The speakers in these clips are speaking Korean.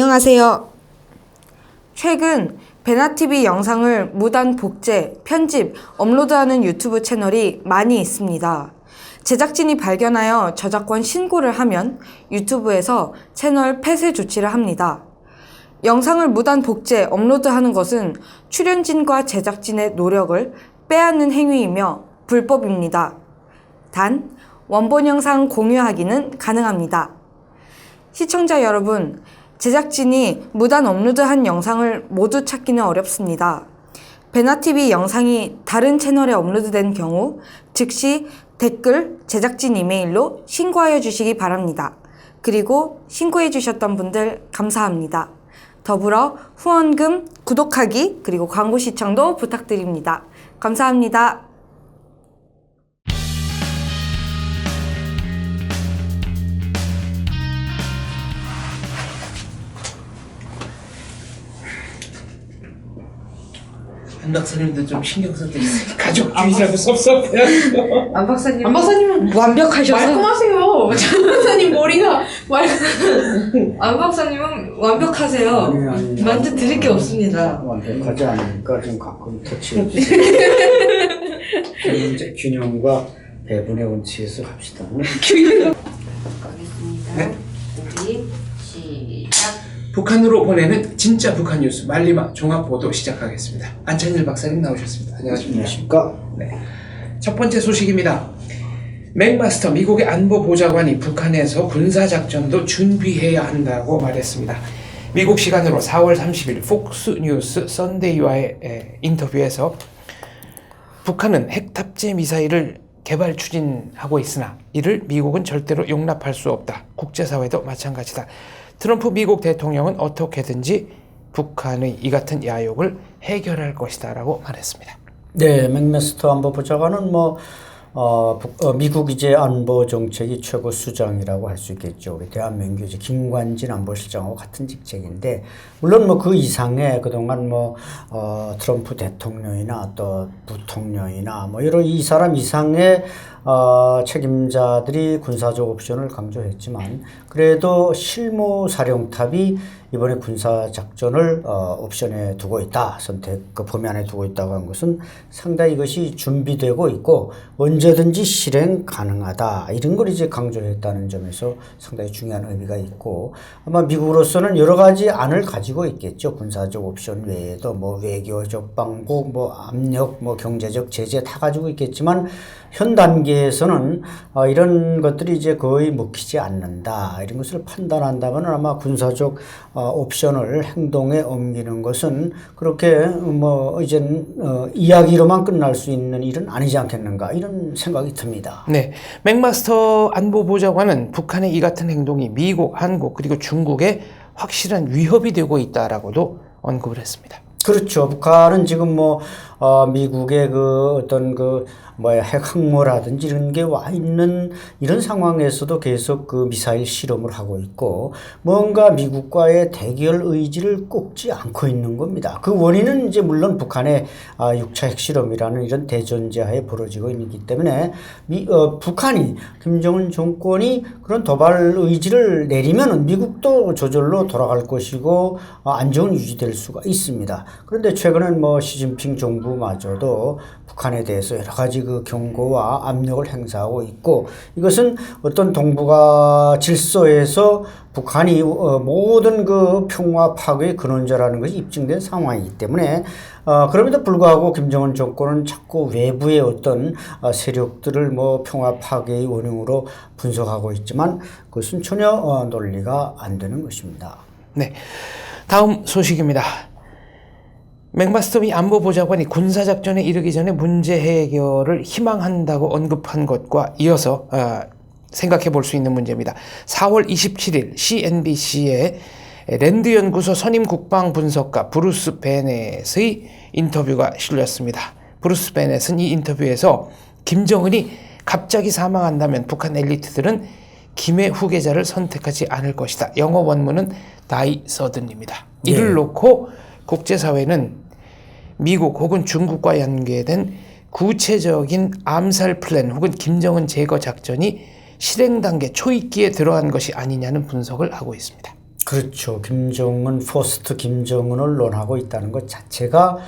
안녕하세요. 최근 베나TV 영상을 무단 복제, 편집, 업로드하는 유튜브 채널이 많이 있습니다. 제작진이 발견하여 저작권 신고를 하면 유튜브에서 채널 폐쇄 조치를 합니다. 영상을 무단 복제, 업로드하는 것은 출연진과 제작진의 노력을 빼앗는 행위이며 불법입니다. 단, 원본 영상 공유하기는 가능합니다. 시청자 여러분, 제작진이 무단 업로드한 영상을 모두 찾기는 어렵습니다. 베나TV 영상이 다른 채널에 업로드된 경우 즉시 댓글, 제작진 이메일로 신고하여 주시기 바랍니다. 그리고 신고해 주셨던 분들 감사합니다. 더불어 후원금, 구독하기, 그리고 광고 시청도 부탁드립니다. 감사합니다. 안 박사님도 좀 신경 써도 있으니 가족주의자고 섭섭해요. 안 박사님, 안 박사님은 완벽하셔서 말끔하세요. 장 박사님 머리가 말. 안 박사님은 완벽하세요. 아니, 아니. 만져 드릴 게 없습니다. 완벽하지 않으니까 좀 가끔 터치해 균- 균형과 배분의 원칙에서 갑시다. 가겠습니다. 네. 북한으로 보내는 진짜 북한 뉴스 말리마 종합 보도 시작하겠습니다. 안찬일 박사님 나오셨습니다. 안녕하십니까? 안녕하십니까? 첫 번째 소식입니다. 맥마스터 미국의 안보 보좌관이 북한에서 군사 작전도 준비해야 한다고 말했습니다. 미국 시간으로 4월 30일 폭스 뉴스 선데이와의 에, 인터뷰에서 북한은 핵 탑재 미사일을 개발 추진하고 있으나 이를 미국은 절대로 용납할 수 없다. 국제사회도 마찬가지다. 트럼프 미국 대통령은 어떻게든지 북한의 이 같은 야욕을 해결할 것이다라고 말했습니다. 네, 맥메스터 안보보좌관은 뭐 어, 북- 어, 미국 이제 안보 정책이 최고 수장이라고 할 수 있겠죠. 우리 대한민국 이제 김관진 안보실장하고 같은 직책인데 물론 뭐 그 이상의 그동안 뭐 어, 트럼프 대통령이나 또 부통령이나 뭐 이런 이 사람 이상의 어, 책임자들이 군사적 옵션을 강조했지만 그래도 실무 사령탑이 이번에 군사 작전을 어, 옵션에 두고 있다 선택 그 범위 안에 두고 있다고 한 것은 상당히 이것이 준비되고 있고 언제든지 실행 가능하다 이런 걸 이제 강조했다는 점에서 상당히 중요한 의미가 있고 아마 미국으로서는 여러 가지 안을 가지고 있겠죠. 군사적 옵션 외에도 뭐 외교적 방법 뭐 압력 뭐 경제적 제재 다 가지고 있겠지만 현 단계에서는 어, 이런 것들이 이제 거의 먹히지 않는다 이런 것을 판단한다면 아마 군사적 어, 옵션을 행동에 옮기는 것은 그렇게 뭐 이제 어, 이야기로만 끝날 수 있는 일은 아니지 않겠는가 이런 생각이 듭니다. 네, 맥마스터 안보보좌관은 북한의 이 같은 행동이 미국, 한국 그리고 중국에 확실한 위협이 되고 있다라고도 언급을 했습니다. 그렇죠. 북한은 지금 뭐 어, 미국의 그 어떤 그 뭐야 핵 항모라든지 이런 게 와 있는 이런 상황에서도 계속 그 미사일 실험을 하고 있고 뭔가 미국과의 대결 의지를 꼽지 않고 있는 겁니다. 그 원인은 이제 물론 북한의 아, 6차 핵실험이라는 이런 대전제하에 벌어지고 있기 때문에 미, 어, 북한이 김정은 정권이 그런 도발 의지를 내리면 미국도 저절로 돌아갈 것이고 어, 안정은 유지될 수가 있습니다. 그런데 최근엔 뭐 시진핑 정부 마저도 북한에 대해서 여러 가지 그 경고와 압력을 행사하고 있고 이것은 어떤 동북아 질서에서 북한이 어, 모든 그 평화 파괴의 근원자라는 것이 입증된 상황이기 때문에 어, 그럼에도 불구하고 김정은 정권은 자꾸 외부의 어떤 어, 세력들을 뭐 평화 파괴의 원흉으로 분석하고 있지만 그것은 전혀 어, 논리가 안 되는 것입니다. 네, 다음 소식입니다. 맥마스터미 안보보좌관이 군사작전에 이르기 전에 문제 해결을 희망한다고 언급한 것과 이어서 어, 생각해 볼 수 있는 문제입니다. 4월 27일 CNBC의 랜드연구소 선임 국방 분석가 브루스 베넷의 인터뷰가 실렸습니다. 브루스 베넷은 이 인터뷰에서 김정은이 갑자기 사망한다면 북한 엘리트들은 김의 후계자를 선택하지 않을 것이다. 영어 원문은 다이 서든입니다. 이를 놓고 국제사회는 미국 혹은 중국과 연계된 구체적인 암살 플랜 혹은 김정은 제거 작전이 실행 단계 초입기에 들어간 것이 아니냐는 분석을 하고 있습니다. 그렇죠. 김정은 포스트 김정은을 논하고 있다는 것 자체가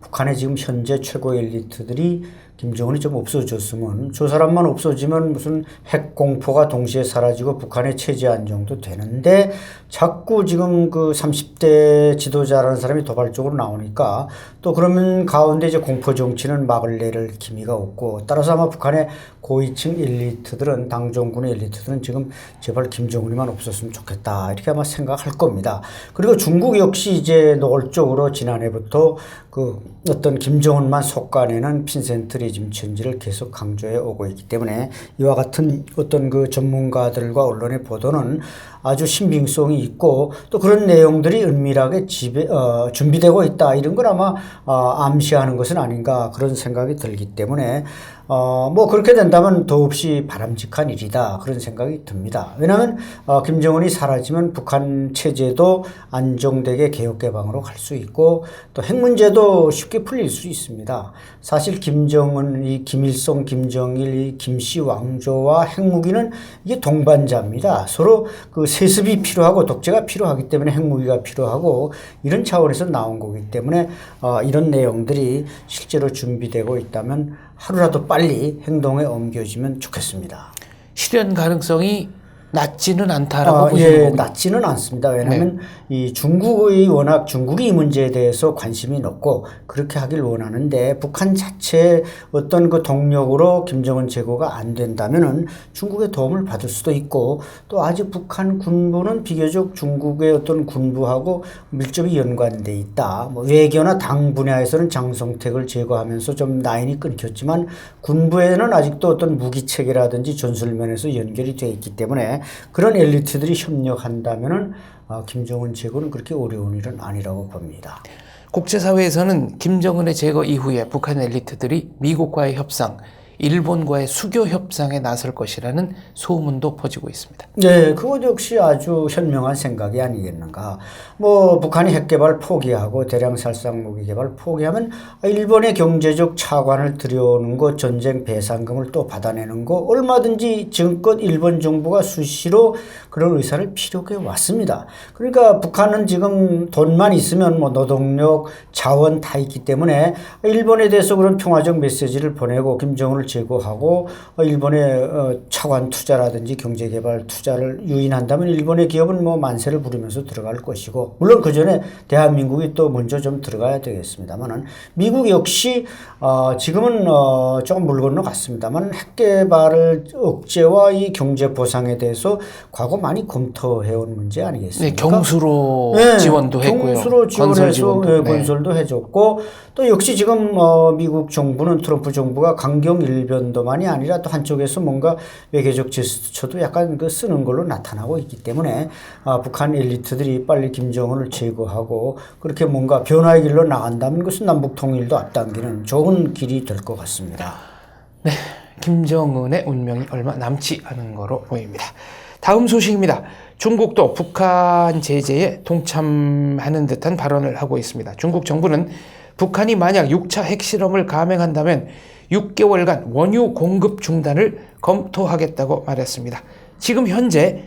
북한의 지금 현재 최고 엘리트들이 김정은이 좀 없어졌으면 저 사람만 없어지면 무슨 핵 공포가 동시에 사라지고 북한의 체제 안정도 되는데 자꾸 지금 그 30대 지도자라는 사람이 도발적으로 나오니까 또 그러면 가운데 이제 공포 정치는 막을 내릴 기미가 없고 따라서 아마 북한의 고위층 엘리트들은 당정군의 엘리트들은 지금 제발 김정은이만 없었으면 좋겠다 이렇게 아마 생각할 겁니다. 그리고 중국 역시 이제 노골적으로 지난해부터 그 어떤 김정은만 속가내는 핀센트리즘 전지를 계속 강조해 오고 있기 때문에 이와 같은 어떤 그 전문가들과 언론의 보도는 아주 신빙성이 있고 또 그런 내용들이 은밀하게 집에, 어, 준비되고 있다. 이런 걸 아마 어, 암시하는 것은 아닌가 그런 생각이 들기 때문에 어, 뭐 그렇게 된다면 더없이 바람직한 일이다 그런 생각이 듭니다. 왜냐하면 어, 김정은이 사라지면 북한 체제도 안정되게 개혁 개방으로 갈 수 있고 또 핵 문제도 쉽게 풀릴 수 있습니다. 사실 김정은, 이 김일성, 김정일, 이 김씨 왕조와 핵무기는 이게 동반자입니다. 서로 그 세습이 필요하고 독재가 필요하기 때문에 핵무기가 필요하고 이런 차원에서 나온 거기 때문에 어, 이런 내용들이 실제로 준비되고 있다면 하루라도 빨리 행동에 옮겨지면 좋겠습니다. 실현 가능성이 낮지는 않다라고 아, 보시는 예. 낮지는 않습니다. 왜냐하면 이 중국의 워낙 중국이 이 문제에 대해서 관심이 높고 그렇게 하길 원하는데 북한 자체 어떤 그 동력으로 김정은 제거가 안 된다면은 중국의 도움을 받을 수도 있고 또 아직 북한 군부는 비교적 중국의 어떤 군부하고 밀접히 연관돼 있다. 뭐 외교나 당 분야에서는 장성택을 제거하면서 좀 라인이 끊겼지만 군부에는 아직도 어떤 무기 체계라든지 전술 면에서 연결이 돼 있기 때문에 그런 엘리트들이 협력한다면은 아, 김정은 제거는 그렇게 어려운 일은 아니라고 봅니다. 국제사회에서는 김정은의 제거 이후에 북한 엘리트들이 미국과의 협상, 일본과의 수교 협상에 나설 것이라는 소문도 퍼지고 있습니다. 네, 그것 역시 아주 현명한 생각이 아니겠는가. 뭐, 북한이 핵 개발 포기하고 대량 살상 무기 개발 포기하면 일본의 경제적 차관을 들여오는 거, 전쟁 배상금을 또 받아내는 거, 얼마든지 지금껏 일본 정부가 수시로 그런 의사를 피력해 왔습니다. 그러니까 북한은 지금 돈만 있으면 뭐 노동력, 자원 다 있기 때문에 일본에 대해서 그런 평화적 메시지를 보내고 김정은을 제거하고 일본의 어, 차관 투자라든지 경제개발 투자를 유인한다면 일본의 기업은 뭐 만세를 부르면서 들어갈 것이고 물론 그 전에 대한민국이 또 먼저 좀 들어가야 되겠습니다만은 미국 역시 어, 지금은 어, 조금 물 건너 갔습니다만 핵개발을 억제와 이 경제 보상에 대해서 과거 많이 검토해온 문제 네, 아니겠습니까? 경수로 네, 지원도 했고요. 경수로 지원해서. 예, 네. 건설도 해줬고 또 역시 지금 어, 미국 정부는 트럼프 정부가 강경 일변도만이 아니라 또 한쪽에서 뭔가 외교적 제스처도 약간 그 쓰는 걸로 나타나고 있기 때문에 아, 북한 엘리트들이 빨리 김정은을 제거하고 그렇게 뭔가 변화의 길로 나간다면 그것은 남북 통일도 앞당기는 좋은 길이 될 것 같습니다. 네, 김정은의 운명이 얼마 남지 않은 거로 보입니다. 다음 소식입니다. 중국도 북한 제재에 동참하는 듯한 발언을 하고 있습니다. 중국 정부는 북한이 만약 6차 핵실험을 감행한다면 6개월간 원유 공급 중단을 검토하겠다고 말했습니다. 지금 현재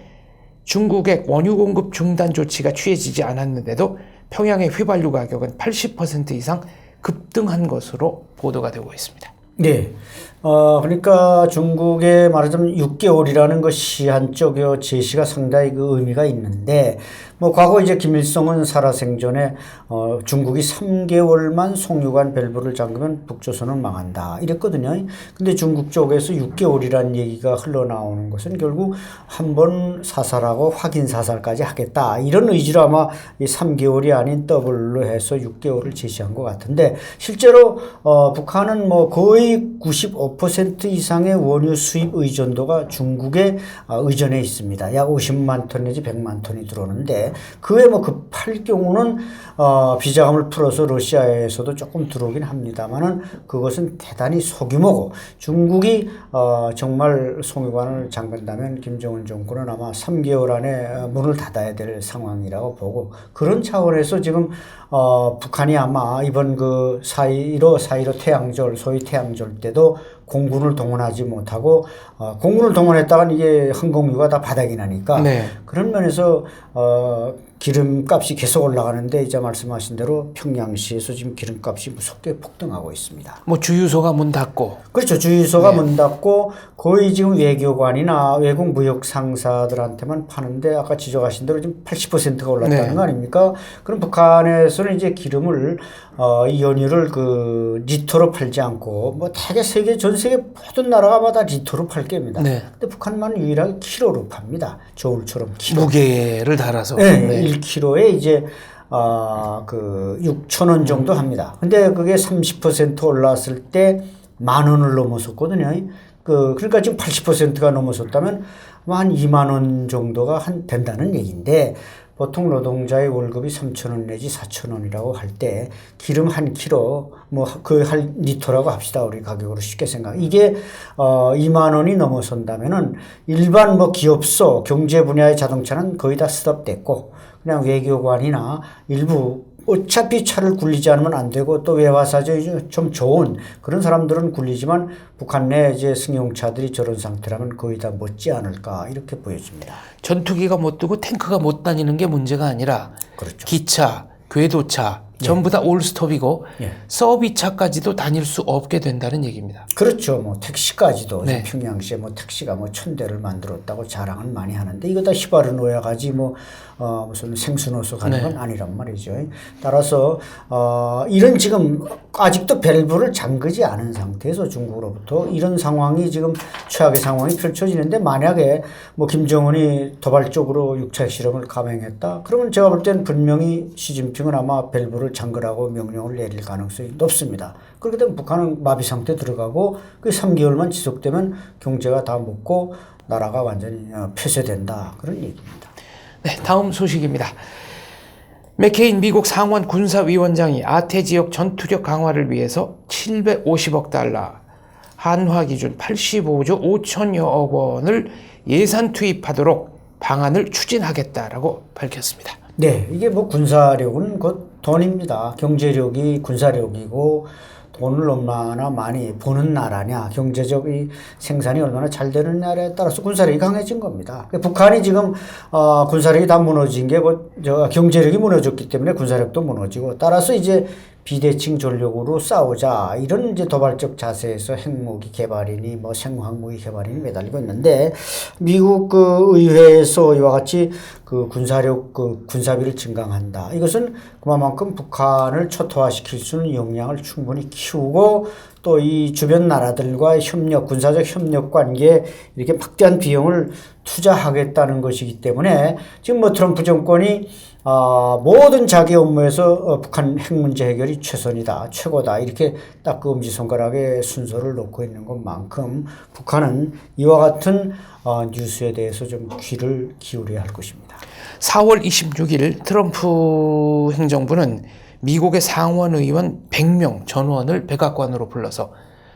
중국의 원유 공급 중단 조치가 취해지지 않았는데도 평양의 휘발유 가격은 80% 이상 급등한 것으로 보도가 되고 있습니다. 네. 어, 그러니까 중국의 말하자면 6개월이라는 것이 한쪽 요 제시가 상당히 그 의미가 있는데, 뭐, 과거 이제 김일성은 살아생전에, 어, 중국이 3개월만 송유관 밸브를 잠그면 북조선은 망한다. 이랬거든요. 근데 중국 쪽에서 6개월이라는 얘기가 흘러나오는 것은 결국 한 번 사살하고 확인 사살까지 하겠다. 이런 의지로 아마 이 3개월이 아닌 더블로 해서 6개월을 제시한 것 같은데, 실제로, 어, 북한은 뭐 거의 95% 이상의 원유 수입 의존도가 중국에 아, 의존해 있습니다. 약 50만 톤 내지 100만 톤이 들어오는데 그에 뭐 급할 경우는 어, 비자금을 풀어서 러시아에서도 조금 들어오긴 합니다만은 그것은 대단히 소규모고 중국이 어, 정말 송유관을 잠근다면 김정은 정권은 아마 3개월 안에 어, 문을 닫아야 될 상황이라고 보고 그런 차원에서 지금 어, 북한이 아마 이번 그 사이로 사이로 태양절 소위 태양절 때도 공군을 동원하지 못하고 어, 공군을 동원했다간 이게 항공유가 다 바닥이 나니까 네. 그런 면에서 어, 기름값이 계속 올라가는데 이제 말씀하신 대로 평양시에서 지금 기름값이 무섭게 폭등하고 있습니다. 뭐 주유소가 문 닫고 그렇죠. 주유소가 문 닫고 거의 지금 외교관이나 외국 무역 상사들한테만 파는데 아까 지적하신 대로 지금 80%가 올랐다는 네. 거 아닙니까? 그럼 북한에서는 이제 기름을 어, 이 연유를 그 리터로 팔지 않고 뭐 대개 세계 전 세계 모든 나라가마다 리터로 팔 겁니다. 네. 근데 북한만 유일하게 키로로 팝니다. 저울처럼 키로. 무게를 달아서 네, 1kg에 이제 아, 그 6천 원 정도 합니다. 근데 그게 30% 올랐을 때 만 원을 넘어섰거든요. 그 그러니까 지금 80%가 넘어섰다면 한 2만 원 정도가 한 된다는 얘기인데 보통 노동자의 월급이 3천 원 내지 4천 원이라고 할 때 기름 한 킬로 뭐 그 한 리터라고 합시다 우리 가격으로 쉽게 생각. 이게 어 2만 원이 넘어선다면은 일반 뭐 기업소 경제 분야의 자동차는 거의 다 스톱됐고 그냥 외교관이나 일부 어차피 차를 굴리지 않으면 안 되고 또 외화사죠 좀 좋은 그런 사람들은 굴리지만 북한 내 이제 승용차들이 저런 상태라면 거의 다 못지 않을까 이렇게 보여집니다. 전투기가 못 뜨고 탱크가 못 다니는 게 문제가 아니라 그렇죠. 기차, 궤도차 전부 다 올스톱이고 예. 서비스차까지도 다닐 수 없게 된다는 얘기입니다. 그렇죠. 뭐 택시까지도 네. 평양시에 뭐 택시가 뭐 천 대를 만들었다고 자랑을 많이 하는데 이거 다 히바르 노야 가지 뭐 어, 무슨 생수노소 가는 네. 건 아니란 말이죠. 따라서 어, 이런 지금 아직도 밸브를 잠그지 않은 상태에서 중국으로부터 이런 상황이 지금 최악의 상황이 펼쳐지는데 만약에 뭐 김정은이 도발적으로 육차 핵실험을 감행했다 그러면 제가 볼 때는 분명히 시진핑은 아마 밸브를 잠그라고 명령을 내릴 가능성이 높습니다. 그렇게 되면 북한은 마비 상태 들어가고 그 3개월만 지속되면 경제가 다 먹고 나라가 완전히 어, 폐쇄된다 그런 얘기입니다. 네, 다음 소식입니다. 맥케인 미국 상원 군사위원장이 아태 지역 전투력 강화를 위해서 750억 달러, 한화 기준 85조 5천여억 원을 예산 투입하도록 방안을 추진하겠다라고 밝혔습니다. 네, 이게 뭐 군사력은 곧 돈입니다. 경제력이 군사력이고 돈을 얼마나 많이 버는 나라냐, 경제적 이 생산이 얼마나 잘 되는 나라에 따라서 군사력이 강해진 겁니다. 그러니까 북한이 지금 어, 군사력이 다 무너진 게저 경제력이 무너졌기 때문에 군사력도 무너지고 따라서 이제 비대칭 전력으로 싸우자 이런 이제 도발적 자세에서 핵무기 개발이니 뭐 생화학무기 개발이니 매달리고 있는데 미국 그 의회에서 이와 같이 그 군사력 그 군사비를 증강한다. 이것은 그만큼 북한을 초토화시킬 수 있는 역량을 충분히 키우고 또 이 주변 나라들과 협력 군사적 협력 관계에 이렇게 막대한 비용을 투자하겠다는 것이기 때문에 지금 뭐 트럼프 정권이 아, 모든 자기 업무에서 어, 북한 핵 문제 해결이 최선이다, 최고다 이렇게 딱그 엄지 손가락에 순서를 놓고 있는 것만큼 북한은 이와 같은 어, 뉴스에 대해서 좀 귀를 기울여야 할 것입니다. 4월 26일 트럼프 행정부는 미국의 상원 의원 100명 전원을 백악관으로 불러서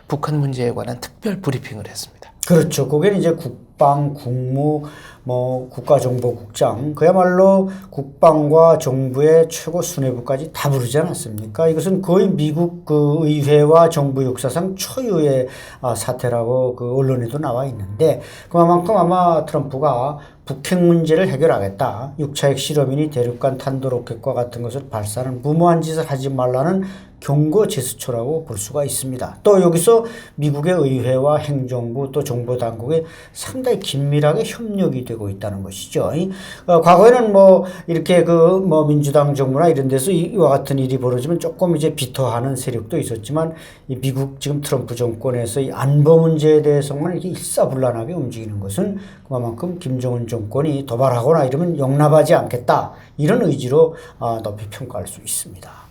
북한 문제에 관한 특별 브리핑을 했습니다. 그렇죠. 거기는 이제 국방, 국무, 뭐 국가정보국장 그야말로 국방과 정부의 최고 수뇌부까지 다 부르지 않았습니까? 이것은 거의 미국 그 의회와 정부 역사상 초유의 아, 사태라고 그 언론에도 나와 있는데 그만큼 아마 트럼프가 북핵 문제를 해결하겠다. 6차 핵 실험이니 대륙간 탄도로켓과 같은 것을 발사하는 무모한 짓을 하지 말라는 경고 제스처라고 볼 수가 있습니다. 또 여기서 미국의 의회와 행정부 또 정보 당국이 상당히 긴밀하게 협력이 되고 있다는 것이죠. 이, 어, 과거에는 뭐 이렇게 그 뭐 민주당 정부나 이런 데서 이- 이와 같은 일이 벌어지면 조금 이제 비토하는 세력도 있었지만 이 미국 지금 트럼프 정권에서 이 안보 문제에 대해서만 이렇게 일사불란하게 움직이는 것은 그만큼 김정은 정 권이 도발하거나 이러면 용납하지 않겠다 이런 의지로 아, 높이 평가할 수 있습니다.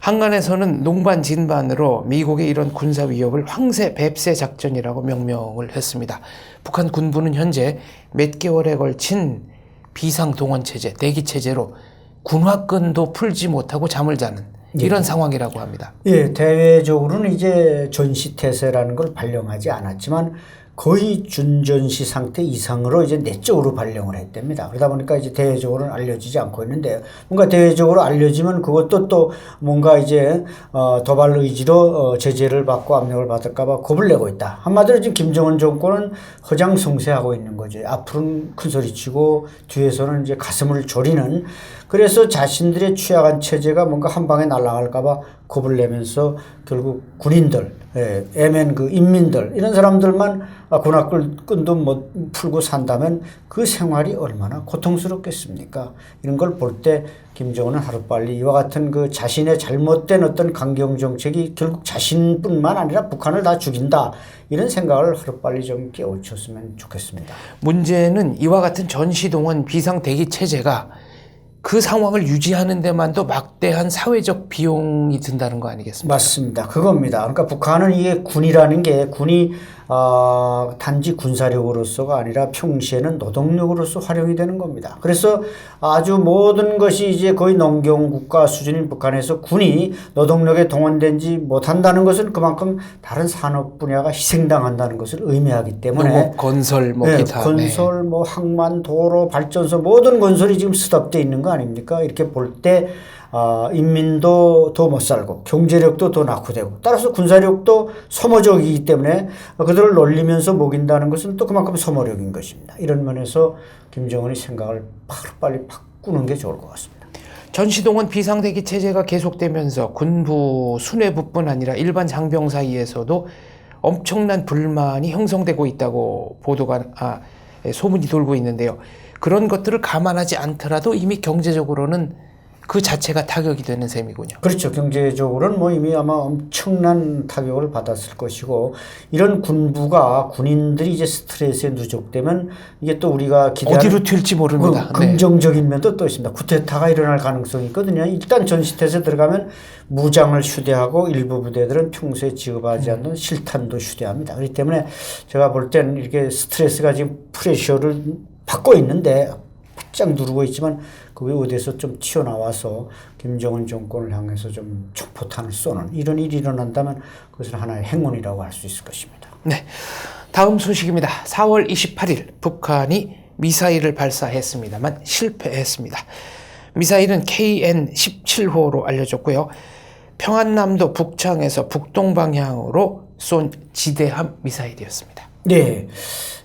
한간에서는 농반 진반으로 미국의 이런 군사 위협을 황새 뱁새 작전이라고 명명을 했습니다. 북한 군부는 현재 몇 개월에 걸친 비상 동원 체제, 대기 체제로 군화끈도 풀지 못하고 잠을 자는 이런 상황이라고 합니다. 예, 대외적으로는 이제 전시 태세라는 걸 발령하지 않았지만 거의 준전시 상태 이상으로 이제 내적으로 발령을 했답니다. 그러다 보니까 이제 대외적으로는 알려지지 않고 있는데 뭔가 대외적으로 알려지면 그것도 또 뭔가 이제 어, 도발 의지로 어, 제재를 받고 압력을 받을까봐 겁을 내고 있다. 한마디로 지금 김정은 정권은 허장성세하고 있는 거죠. 앞으로는 큰 소리치고 뒤에서는 이제 가슴을 졸이는 그래서 자신들의 취약한 체제가 뭔가 한 방에 날아갈까봐 겁을 내면서 결국 군인들, 예, 애맨 그 인민들 이런 사람들만 아, 군악끈도 못 풀고 산다면 그 생활이 얼마나 고통스럽겠습니까? 이런 걸 볼 때 김정은은 하루빨리 이와 같은 그 자신의 잘못된 어떤 강경 정책이 결국 자신뿐만 아니라 북한을 다 죽인다 이런 생각을 하루빨리 좀 깨우쳤으면 좋겠습니다. 문제는 이와 같은 전시동원 비상 대기 체제가 그 상황을 유지하는 데만도 막대한 사회적 비용이 든다는 거 아니겠습니까? 맞습니다. 그겁니다. 그러니까 북한은 이게 군이라는 게 군이 어, 단지 군사력으로서가 아니라 평시에는 노동력으로서 활용이 되는 겁니다. 그래서 아주 모든 것이 이제 거의 농경 국가 수준인 북한에서 군이 노동력에 동원되지 못한다는 것은 그만큼 다른 산업 분야가 희생당한다는 것을 의미하기 때문에 건설 뭐 네, 기타 네. 건설, 뭐 항만, 도로, 발전소 모든 건설이 지금 스톱돼 있는 거 아닙니까? 이렇게 볼때 아, 인민도 더 못 살고 경제력도 더 낙후되고 따라서 군사력도 소모적이기 때문에 그들을 놀리면서 먹인다는 것은 또 그만큼 소모력인 것입니다. 이런 면에서 김정은이 생각을 빨리 바꾸는 게 좋을 것 같습니다. 전시동원 비상대기 체제가 계속되면서 군부 수뇌부뿐 아니라 일반 장병 사이에서도 엄청난 불만이 형성되고 있다고 보도가 아, 예, 소문이 돌고 있는데요. 그런 것들을 감안하지 않더라도 이미 경제적으로는 그 자체가 타격이 되는 셈이군요. 그렇죠. 경제적으로는 뭐 이미 아마 엄청난 타격을 받았을 것이고 이런 군부가 군인들이 이제 스트레스에 누적되면 이게 또 우리가 기대하는 어디로 튈지 모릅니다. 그 네. 긍정적인 면도 또 있습니다. 쿠데타가 일어날 가능성이 있거든요. 일단 전시태세 들어가면 무장을 휴대하고 일부 부대들은 평소에 지급하지 않는 실탄도 휴대합니다. 그렇기 때문에 제가 볼 때는 이렇게 스트레스가 지금 프레셔를 받고 있는데 바짝 누르고 있지만 그게 어디에서 좀 튀어나와서 김정은 정권을 향해서 좀 촉포탄을 쏘는 이런 일이 일어난다면 그것은 하나의 행운이라고 할 수 있을 것입니다. 네. 다음 소식입니다. 4월 28일 북한이 미사일을 발사했습니다만 실패했습니다. 미사일은 KN-17호로 알려졌고요. 평안남도 북창에서 북동 방향으로 쏜 지대함 미사일이었습니다. 네.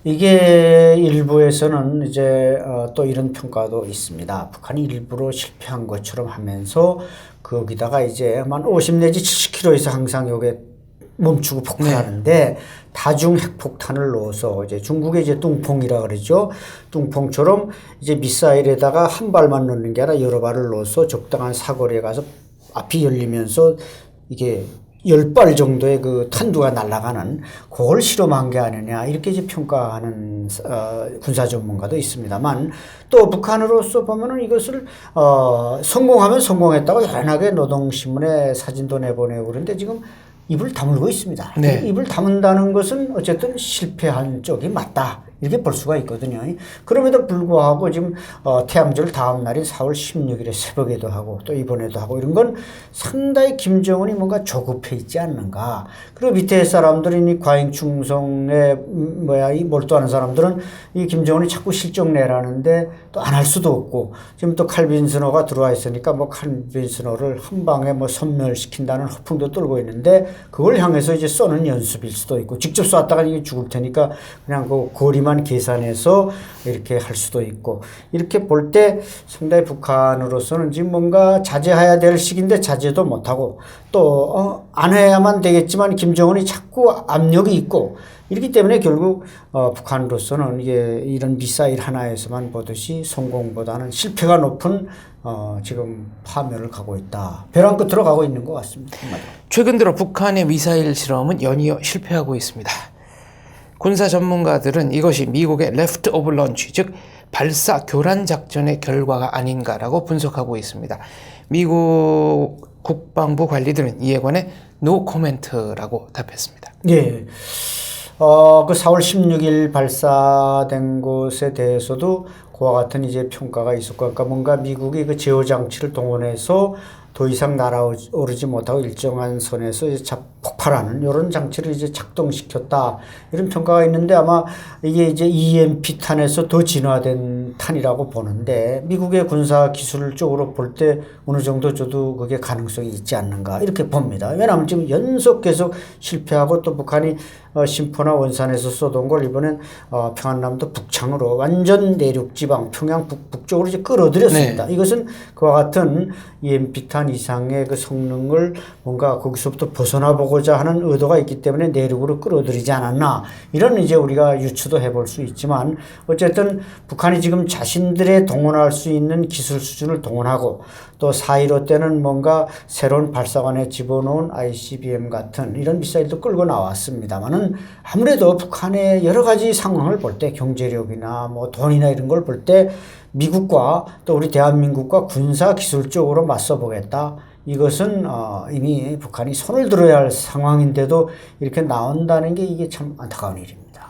이게 일부에서는 이제 어, 또 이런 평가도 있습니다. 북한이 일부러 실패한 것처럼 하면서 거기다가 이제 한50 내지 70km에서 항상 요게 멈추고 폭발하는데 다중 핵폭탄을 넣어서 이제 중국의 이제 뚱퐁이라 그러죠. 뚱퐁처럼 이제 미사일에다가 한 발만 넣는 게 아니라 여러 발을 넣어서 적당한 사거리에 가서 앞이 열리면서 이게 열발 정도의 그 탄두가 날아가는 그걸 실험한 게 아니냐 이렇게 이제 평가하는 어, 군사 전문가도 있습니다만 또 북한으로서 보면은 이것을 어, 성공하면 성공했다고 연하게 노동신문에 사진도 내보내고 그런데 지금 입을 다물고 있습니다. 네. 입을 다문다는 것은 어쨌든 실패한 쪽이 맞다. 이렇게 볼 수가 있거든요. 그럼에도 불구하고 지금 어, 태양절 다음 날인 4월 16일에 새벽에도 하고 또 이번에도 하고 이런 건 상당히 김정은이 뭔가 조급해 있지 않는가. 그리고 밑에 사람들이 이 과잉 충성에 음, 뭐야 이 몰두하는 사람들은 이 김정은이 자꾸 실적 내라는데 또 안 할 수도 없고 지금 또 칼빈 스노가 들어와 있으니까 뭐 칼빈 스노를 한 방에 뭐 섬멸시킨다는 허풍도 떨고 있는데 그걸 향해서 이제 쏘는 연습일 수도 있고 직접 쐈다가 이게 죽을 테니까 그냥 그 거리 만 계산해서 이렇게 할 수도 있고 이렇게 볼 때 상당히 북한으로서는 지금 뭔가 자제해야 될 시기인데 자제도 못하고 또 어, 안 해야만 되겠지만 김정은이 자꾸 압력이 있고 이렇기 때문에 결국 어, 북한으로서는 이게 이런 미사일 하나에서만 보듯이 성공보다는 실패가 높은 어, 지금 파멸을 가고 있다. 벼랑 끝으로 가고 있는 것 같습니다. 최근 들어 북한의 미사일 실험은 연이어 실패하고 있습니다. 군사 전문가들은 이것이 미국의 레프트 오브 런치, 즉 발사 교란 작전의 결과가 아닌가라고 분석하고 있습니다. 미국 국방부 관리들은 이에 관해 노 코멘트라고 답했습니다. 예. 어, 그 4월 16일 발사된 것에 대해서도 그와 같은 이제 평가가 있었고, 그러니까 뭔가 미국이 그 제어 장치를 동원해서 더 이상 날아오르지 못하고 일정한 선에서 자- 폭발 폭발하는 이런 장치를 이제 작동시켰다 이런 평가가 있는데 아마 이게 이제 EMP 탄에서 더 진화된 탄이라고 보는데 미국의 군사 기술 쪽으로 볼 때 어느 정도 저도 그게 가능성이 있지 않는가 이렇게 봅니다. 왜냐하면 지금 연속 계속 실패하고 또 북한이 어, 심포나 원산에서 쏘던 걸 이번엔 어, 평안남도 북창으로 완전 내륙 지방 평양 북, 북쪽으로 이제 끌어들였습니다. 이것은 그와 같은 EMP탄 이상의 그 성능을 뭔가 거기서부터 벗어나 보고 자 하는 의도가 있기 때문에 내륙으로 끌어들이지 않았나 이런 이제 우리가 유추도 해볼 수 있지만 어쨌든 북한이 지금 자신들의 동원할 수 있는 기술 수준을 동원하고 또 4.15 때는 뭔가 새로운 발사관에 집어넣은 ICBM 같은 이런 미사일도 끌고 나왔습니다만은 아무래도 북한의 여러 가지 상황을 볼 때 경제력이나 뭐 돈이나 이런 걸 볼 때 미국과 또 우리 대한민국과 군사 기술적으로 맞서 보겠다. 이것은 어, 이미 북한이 손을 들어야 할 상황인데도 이렇게 나온다는 게 이게 참 안타까운 일입니다.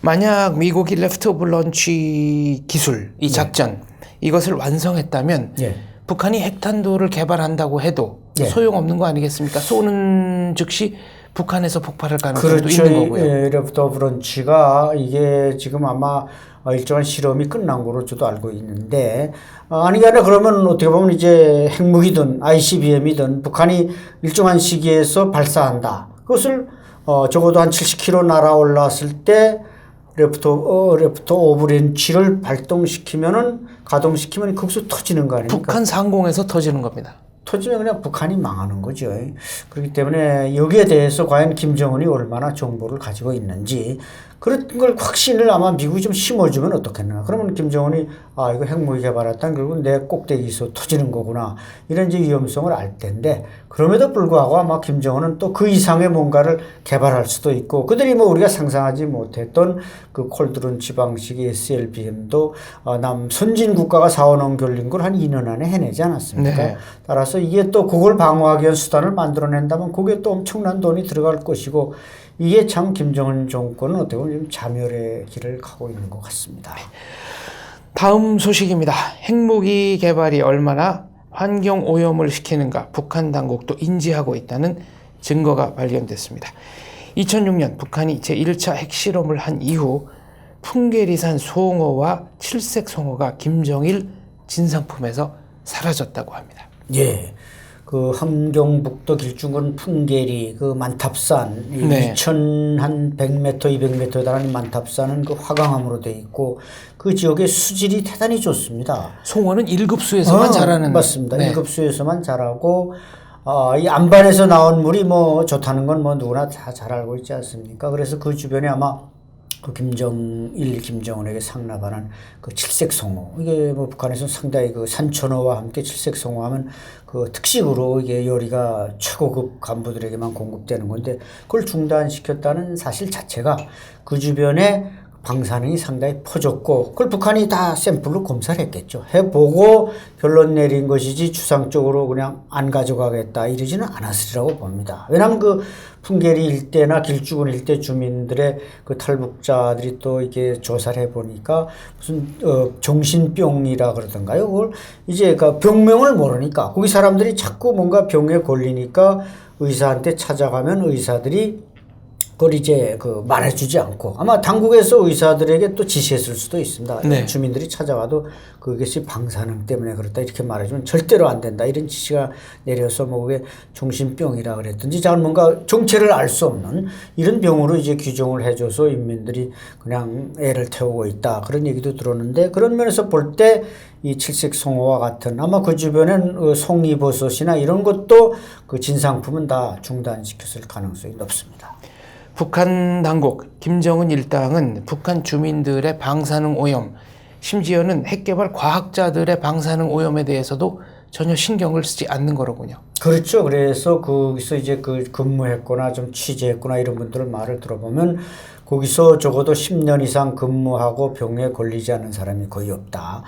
만약 미국이 레프트 오브 런치 기술 이 작전 이것을 완성했다면 예. 북한이 핵탄도를 개발한다고 해도 예. 소용없는 거 아니겠습니까? 쏘는 즉시 북한에서 폭발할 가능성도 그렇죠. 있는 거고요. 예, 레프터 브런치가 이게 지금 아마 어, 일정한 실험이 끝난 거로 저도 알고 있는데 어, 아니 아니라 그러면 어떻게 보면 이제 핵무기든 ICBM이든 북한이 일정한 시기에서 발사한다. 그것을 어, 적어도 한 70km 날아올랐을 때 레프터 어, 레프터 오브렌치를 발동시키면은 가동시키면 거기서 터지는 거 아닙니까? 북한 상공에서 터지는 겁니다. 터지면 그냥 북한이 망하는 거죠. 그렇기 때문에 여기에 대해서 과연 김정은이 얼마나 정보를 가지고 있는지 그런 걸 확신을 아마 미국이 좀 심어주면 어떻겠나. 그러면 김정은이 아, 이거 핵무기 개발했다는 결국 내 꼭대기에서 터지는 거구나. 이런 이제 위험성을 알 텐데 그럼에도 불구하고 아마 김정은은 또 그 이상의 뭔가를 개발할 수도 있고 그들이 뭐 우리가 상상하지 못했던 그 콜드론 지방식의 SLBM도 어, 남 선진 국가가 사원원 결린 걸 한 2년 안에 해내지 않았습니까? 네. 따라서 이게 또 그걸 방어하기 위한 수단을 만들어낸다면 그게 또 엄청난 돈이 들어갈 것이고 이게 참 김정은 정권은 어떻게 보면 지금 자멸의 길을 가고 있는 것 같습니다. 다음 소식입니다. 핵무기 개발이 얼마나 환경 오염을 시키는가 북한 당국도 인지하고 있다는 증거가 발견됐습니다. 2006년 북한이 제1차 핵실험을 한 이후 풍계리산 송어와 칠색 송어가 김정일 진상품에서 사라졌다고 합니다. 예. 그 함경북도 길중군 풍계리 그 만탑산 이 네. 2,000한 100m, 200m 달하는 만탑산은 그 화강암으로 돼 있고 그 지역의 수질이 대단히 좋습니다. 송어는 1급수에서만 어, 자라는 맞습니다. 네. 일 1급수에서만 자라고 어, 이 안반에서 나온 물이 뭐 좋다는 건 뭐 누구나 다 잘 알고 있지 않습니까? 그래서 그 주변에 아마 그 김정일, 김정은에게 상납하는 그 칠색 송어 이게 뭐 북한에서 상당히 그 산천어와 함께 칠색 송어하면 그 특식으로 이게 요리가 최고급 간부들에게만 공급되는 건데 그걸 중단시켰다는 사실 자체가 그 주변에 방사능이 상당히 퍼졌고 그걸 북한이 다 샘플로 검사를 했겠죠. 해보고 결론 내린 것이지 추상적으로 그냥 안 가져가겠다 이러지는 않았으리라고 봅니다. 왜냐하면 그 풍계리 일대나 길주군 일대 주민들의 그 탈북자들이 또 이게 조사를 해보니까 무슨 어, 정신병이라 그러던가요? 그걸 이제 그 병명을 모르니까 거기 사람들이 자꾸 뭔가 병에 걸리니까 의사한테 찾아가면 의사들이 그걸 이제 그 말해주지 않고 아마 당국에서 의사들에게 또 지시했을 수도 있습니다. 네. 주민들이 찾아와도 그것이 방사능 때문에 그렇다 이렇게 말해주면 절대로 안 된다 이런 지시가 내려서 뭐 그게 정신병이라 그랬든지 잘 뭔가 정체를 알 수 없는 이런 병으로 이제 규정을 해줘서 인민들이 그냥 애를 태우고 있다 그런 얘기도 들었는데 그런 면에서 볼 때 이 칠색 송어와 같은 아마 그 주변엔 어, 송이버섯이나 이런 것도 그 진상품은 다 중단시켰을 가능성이 높습니다. 북한 당국 김정은 일당은 북한 주민들의 방사능 오염 심지어는 핵개발 과학자들의 방사능 오염에 대해서도 전혀 신경을 쓰지 않는 거로군요. 그렇죠. 그래서 거기서 이제 그 근무했거나 좀 취재했거나 이런 분들 말을 들어보면 거기서 적어도 10년 이상 근무하고 병에 걸리지 않은 사람이 거의 없다.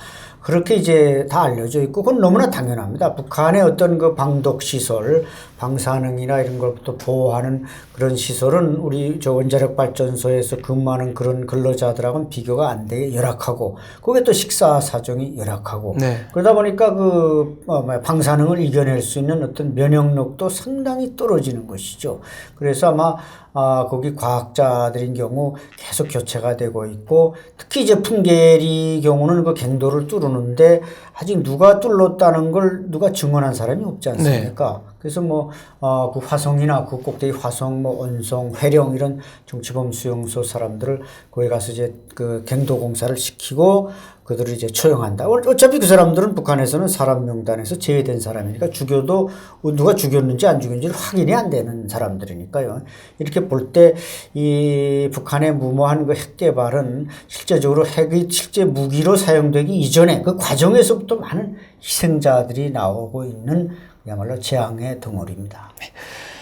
그렇게 이제 다 알려져 있고 그건 너무나 당연합니다. 북한의 어떤 그 방독 시설, 방사능이나 이런 것부터 보호하는 그런 시설은 우리 저 원자력 발전소에서 근무하는 그런 근로자들하고는 비교가 안 되게 열악하고 그게 또 식사 사정이 열악하고 네. 그러다 보니까 그 어, 뭐야, 방사능을 이겨낼 수 있는 어떤 면역력도 상당히 떨어지는 것이죠. 그래서 아마 아, 거기 과학자들인 경우 계속 교체가 되고 있고 특히 이제 풍계리 경우는 그 갱도를 뚫는 데 아직 누가 뚫었다는 걸 누가 증언한 사람이 없지 않습니까? 그래서 뭐, 어, 그 화성이나 그 꼭대기 화성, 뭐, 온성, 회령 이런 정치범 수용소 사람들을 거기 가서 이제 그 갱도 공사를 시키고 그들을 이제 처형한다. 어- 어차피 그 사람들은 북한에서는 사람 명단에서 제외된 사람이니까 죽여도 누가 죽였는지 안 죽였는지 확인이 안 되는 사람들이니까요. 이렇게 볼 때 이 북한의 무모한 그 핵 개발은 실제적으로 핵이 실제 무기로 사용되기 이전에 그 과정에서 부터 많은 희생자들이 나오고 있는 그야말로 재앙의 덩어리입니다.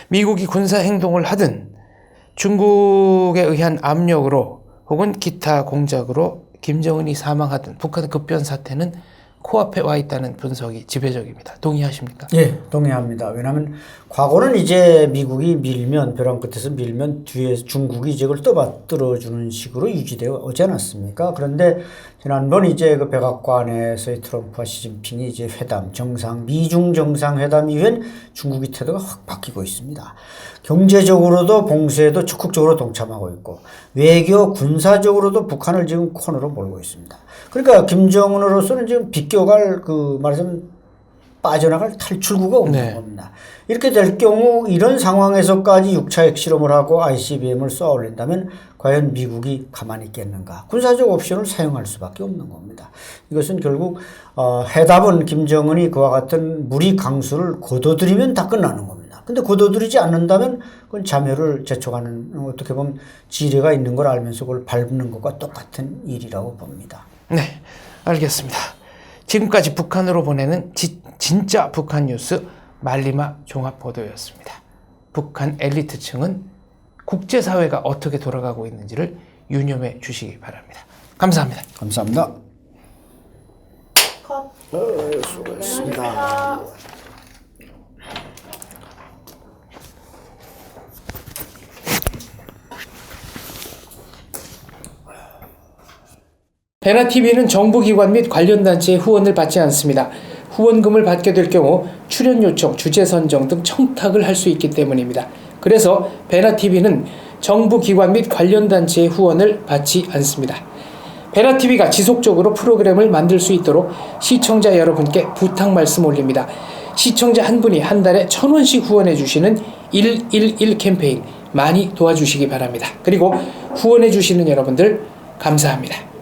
미국이 군사 행동을 하든 중국에 의한 압력으로 혹은 기타 공작으로 김정은이 사망하든 북한의 급변 사태는 코앞에 와 있다는 분석이 지배적입니다. 동의하십니까? 예, 동의합니다. 왜냐하면 과거는 이제 미국이 밀면 벼랑 끝에서 밀면 뒤에 중국이 이제 그걸 떠받들어 주는 식으로 유지되어 오지 않았습니까? 그런데 지난번 이제 그 백악관에서의 트럼프와 시진핑이 이제 회담 정상 미중 정상 회담 이후엔 중국의 태도가 확 바뀌고 있습니다. 경제적으로도 봉쇄에도 적극적으로 동참하고 있고 외교 군사적으로도 북한을 지금 코너로 몰고 있습니다. 그러니까 김정은으로서는 지금 비껴갈 그 말하자면 빠져나갈 탈출구가 없는 네. 겁니다. 이렇게 될 경우 이런 상황에서까지 6차 핵실험을 하고 ICBM을 쏘아 올린다면 과연 미국이 가만히 있겠는가? 군사적 옵션을 사용할 수밖에 없는 겁니다. 이것은 결국 어, 해답은 김정은이 그와 같은 무리 강수를 거둬들이면 다 끝나는 겁니다. 근데 거둬들이지 않는다면 그건 자멸을 재촉하는 어, 어떻게 보면 지뢰가 있는 걸 알면서 그걸 밟는 것과 똑같은 일이라고 봅니다. 네, 알겠습니다. 지금까지 북한으로 보내는 지- 진짜 북한 뉴스 말리마 종합 보도였습니다. 북한 엘리트층은 국제사회가 어떻게 돌아가고 있는지를 유념해 주시기 바랍니다. 감사합니다. 감사합니다. 컷. 수고했습니다. 베나TV는 정부기관 및 관련 단체의 후원을 받지 않습니다. 후원금을 받게 될 경우 출연 요청, 주제 선정 등 청탁을 할 수 있기 때문입니다. 그래서 베나TV는 정부기관 및 관련 단체의 후원을 받지 않습니다. 베나TV가 지속적으로 프로그램을 만들 수 있도록 시청자 여러분께 부탁 말씀 올립니다. 시청자 한 분이 한 달에 천 원씩 후원해 주시는 111 캠페인 많이 도와주시기 바랍니다. 그리고 후원해 주시는 여러분들 감사합니다.